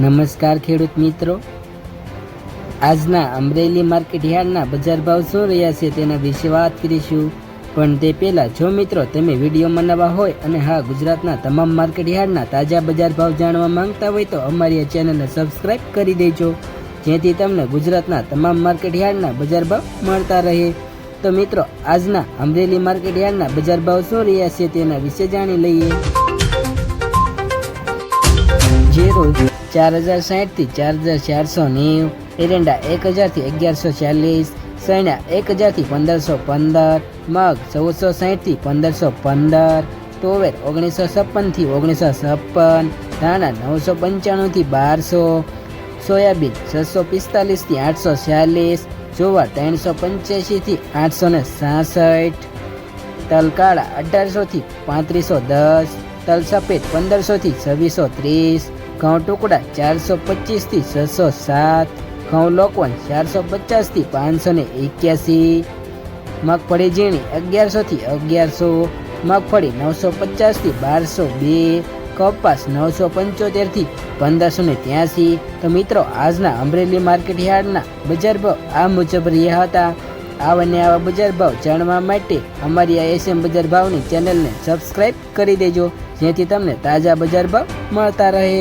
નમસ્કાર ખેડૂત મિત્રો. આજના અમરેલી માર્કેટ યાર્ડના બજાર ભાવ શું રહ્યા છે તેના વિશે વાત કરીશું. પણ તે પહેલાં જો મિત્રો તમે વિડીયોમાં નવા હોય અને હા, ગુજરાતના તમામ માર્કેટ યાર્ડના તાજા બજાર ભાવ જાણવા માંગતા હોય તો અમારી આ ચેનલને સબસ્ક્રાઇબ કરી દેજો. જેથી તમને ગુજરાતના તમામ માર્કેટ યાર્ડના બજાર ભાવ મળતા રહે. તો મિત્રો, આજના અમરેલી માર્કેટ યાર્ડના બજાર ભાવ શું રહ્યા છે તેના વિશે જાણી લઈએ. જીરો ચાર હજાર સાઠથી ચાર હજાર ચારસો નેવું, એરંડા એક હજારથી અગિયારસો ચાલીસ, સૈણા એક હજારથી પંદરસો પંદર, મગ ચૌદસો સાઠથી પંદરસો પંદર તોવેર ઓગણીસો છપ્પનથી ઓગણીસો છપ્પન, ધાણા નવસો પંચાણુંથી બારસો, સોયાબીન છસો પિસ્તાલીસથી આઠસો ચાલીસ જુવાર ત્રણસો પંચ્યાસીથી આઠસો ને સાસઠ, તલકાળા અઢારસોથી પાંત્રીસો દસ તલ સફેદ પંદરસોથી છવ્વીસો ત્રીસ ઘઉં ટુકડા ચારસો પચીસથી છસો સાત, ઘઉં લોકવન ચારસો પચાસથી પાંચસો ને એક્યાસી, મગફળી ઝીણી અગિયારસોથી અગિયારસો, મગફળી નવસો પચાસથી બારસો બે, કપાસ નવસો પંચોતેરથી પંદરસો ને ત્યાસી. તો મિત્રો, આજના અમરેલી માર્કેટ યાર્ડના બજાર ભાવ આ મુજબ રહ્યા હતા. આવા ને આવા બજાર ભાવ જાણવા માટે અમારી આ એસએમ બજાર ભાવની ચેનલને સબસ્ક્રાઇબ કરી દેજો, જેથી તમને તાજા બજાર ભાવ મળતા રહે.